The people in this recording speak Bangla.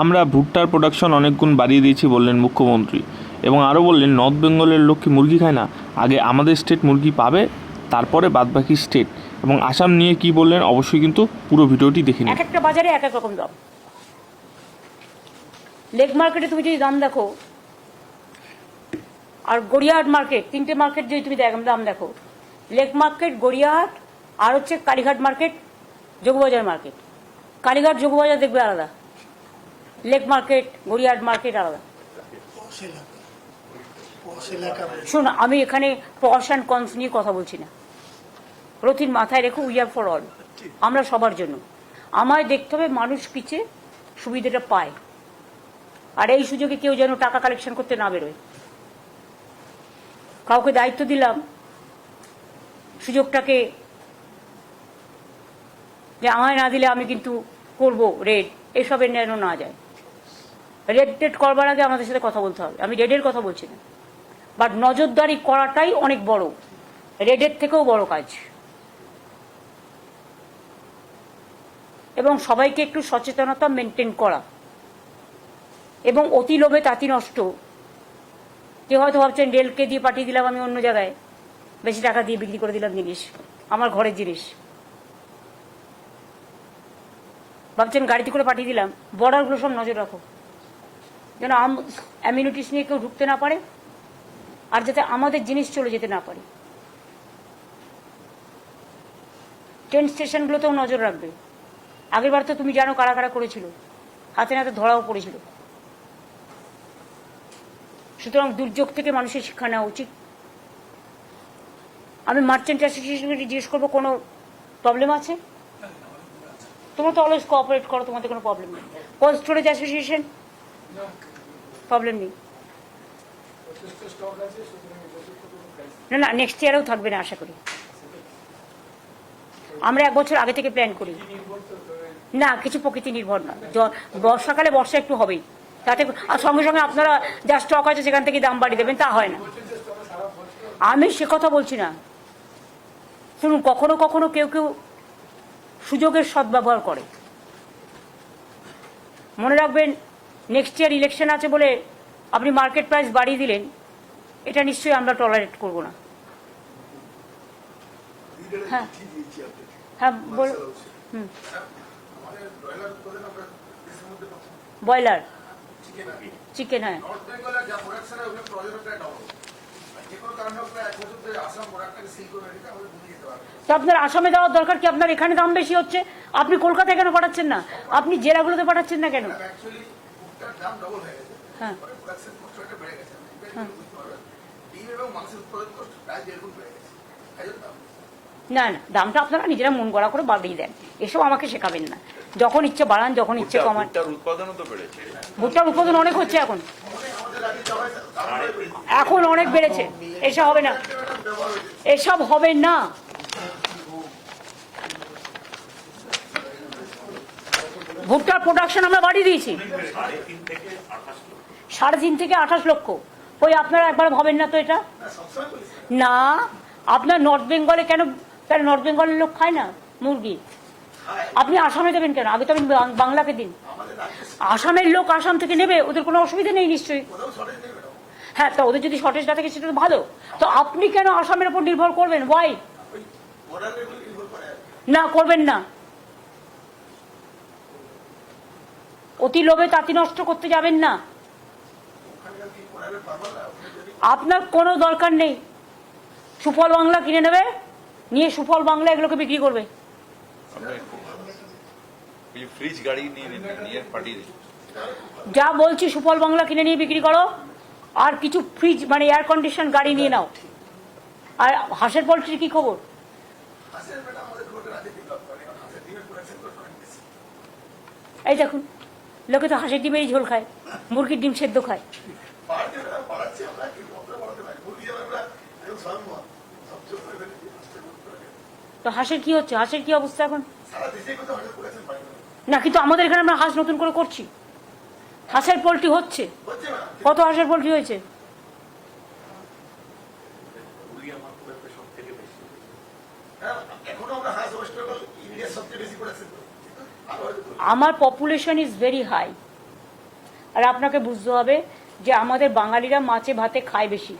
আমরা ভুট্টার প্রোডাকশন অনেক গুণ বাড়িয়ে দিয়েছি বললেন মুখ্যমন্ত্রী। এবং আরও বললেন নর্থ বেঙ্গলের লোক কি মুরগি খায় না, আগে আমাদের স্টেট মুরগি পাবে, তারপরে বাদবাকি স্টেট এবং আসাম নিয়ে কি বললেন, অবশ্যই কিন্তু পুরো ভিডিওটি দেখে এক একটা বাজারে এক এক রকম দাম। লেগ মার্কেটে তুমি যদি দাম দেখো, আর গড়িয়াহাট মার্কেট, তিনটে মার্কেট যদি তুমি দাম দেখো লেগ মার্কেট, গড়িয়াহাট, আর হচ্ছে কালীঘাট মার্কেট যোগবাজার মার্কেট। কালীঘাট যোগবাজার দেখবে আলাদা। লেগ মার্কেট, গড়িয়াহাট মার্কেট আলাদা। শোন, আমি এখানে পশ অ্যান্ড কনস নিয়ে কথা বলছি না। রথিন মাথায় রেখো উই আর ফর অল আমরা সবার জন্য। আমায় দেখতে হবে মানুষ কিচে সুবিধাটা পায়। আর এই সুযোগে কেউ যেন টাকা কালেকশন করতে না বেরোয়। কাউকে দায়িত্ব দিলাম, সুযোগটাকে যে আমায় না দিলে আমি কিন্তু করব রেড, এসবের যেন না যায়। রেড টেড করবার আগে আমাদের সাথে কথা বলতে হবে। আমি রেডের কথা বলছি না। বাট নজরদারি করাটাই অনেক বড়। রেডের থেকেও বড় কাজ। এবং সবাইকে একটু সচেতনতা মেনটেন করা। এবং অতি লোভে তাঁতি নষ্ট। কেউ হয়তো ভাবছেন, রেলকে দিয়ে পাঠিয়ে দিলাম আমি অন্য জায়গায়। বেশি টাকা দিয়ে বিক্রি করে দিলাম জিনিস। আমার ঘরের জিনিস। ভাবছেন, গাড়িতে করে পাঠিয়ে দিলাম। বর্ডারগুলো সব নজর রাখো। যেন অ্যামিউনিটিস নিয়ে কেউ ঢুকতে না পারে আর যাতে আমাদের জিনিস চলে যেতে না পারে। ট্রেন স্টেশনগুলোতেও নজর রাখবে। আগেরবার তো তুমি জানো কারা কারা করেছিল। হাতে নাতে ধরাও পড়েছিল। সুতরাং দুর্যোগ থেকে মানুষের শিক্ষা নেওয়া উচিত। আমি মার্চেন্ট অ্যাসোসিয়েশনকে জিজ্ঞেস করব, কোনো প্রবলেম আছে? তোমরা তো অলওয়েজ কোঅপারেট করো, তোমাদের কোনো প্রবলেম নেই। কোল্ড স্টোরেজ অ্যাসোসিয়েশন প্রবলেম নেই। না না নেক্সট ইয়ারেও থাকবে না, আশা করি। আমরা এক বছর আগে থেকে প্ল্যান করি। না, কিছু প্রকৃতি নির্ভর না। বর্ষাকালে বর্ষা একটু হবেই। তাতে আর সঙ্গে সঙ্গে আপনারা যা স্টক আছে সেখান থেকে দাম বাড়িয়ে দেবেন, তা হয় না। আমি সে কথা বলছি না। শুনুন, কখনো কখনো কেউ কেউ সুযোগের সদ্ব্যবহার করে। মনে রাখবেন নেক্সট ইয়ার ইলেকশন আছে বলে আপনি মার্কেট প্রাইস বাড়িয়ে দিলেন এটা নিশ্চয়ই আমরা টলারেট করব না। হ্যাঁ। হ্যাঁ বল হুম। ব্রয়লার চিকেন হ্যাঁ। তো আপনার আসামে যাওয়ার দরকার কি? আপনার এখানে দাম বেশি হচ্ছে? আপনি কলকাতায় কেন পাঠাচ্ছেন না? আপনি জেলাগুলোতে পাঠাচ্ছেন না কেন? হ্যাঁ না না দামটা আপনারা নিজেরা মন গড়া করে বাড়িয়ে দেন এসব আমাকে শেখাবেন না যখন ইচ্ছে বাড়ান যখন ইচ্ছে কমান ভুট্টার তো বেড়েছে ভুট্টার উৎপাদন অনেক হচ্ছে এখন এখন অনেক বেড়েছে এসব হবে না এসব হবে না ভুট্টার প্রোডাকশন আমরা বাড়িয়ে দিয়েছি। সাড়ে তিন থেকে আঠাশ লক্ষ। ওই আপনারা একবার ভাবেন না তো এটা? না, আপনার নর্থ বেঙ্গলে কেন তাহলে নর্থ বেঙ্গলের লোক খায় না মুরগি? আপনি আসামে দেবেন কেন? আগে তো আপনি বাংলাকে দিন। আসামের লোক আসাম থেকে নেবে, ওদের কোনো অসুবিধা নেই নিশ্চয়ই। হ্যাঁ তা ওদের যদি শর্টেজ না থাকে, সেটা তো ভালো। তো আপনি কেন আসামের উপর নির্ভর করবেন? ওয়াই না, করবেন না। অতি লোভে তাঁতি নষ্ট করতে যাবেন না। আপনার কোনো দরকার নেই। সুফল বাংলা কিনে নেবে নিয়ে সুফল বাংলা এগুলোকে বিক্রি করবে। যা বলছি সুফল বাংলা কিনে নিয়ে বিক্রি করো আর কিছু ফ্রিজ মানে এয়ার কন্ডিশন গাড়ি নিয়ে নাও। আর হাঁসের পোলট্রির কি খবর? এই দেখুন। লোকে তো হাঁসের ডিমেরই ঝোল খায়, মুরগির ডিম সেদ্ধ খায়। তো হাঁসের কি হচ্ছে? হাঁসের কি অবস্থা এখন? না, কিন্তু আমাদের এখানে আমরা হাঁস নতুন করে করছি। হাঁসের পোলট্রি হচ্ছে। কত হাঁসের পোলট্রি হয়েছে? আমার পপুলেশন ইজ ভেরি হাই আর আপনাকে বুঝতে হবে যে আমাদের বাঙালিরা মাছে ভাতে খায় বেশি।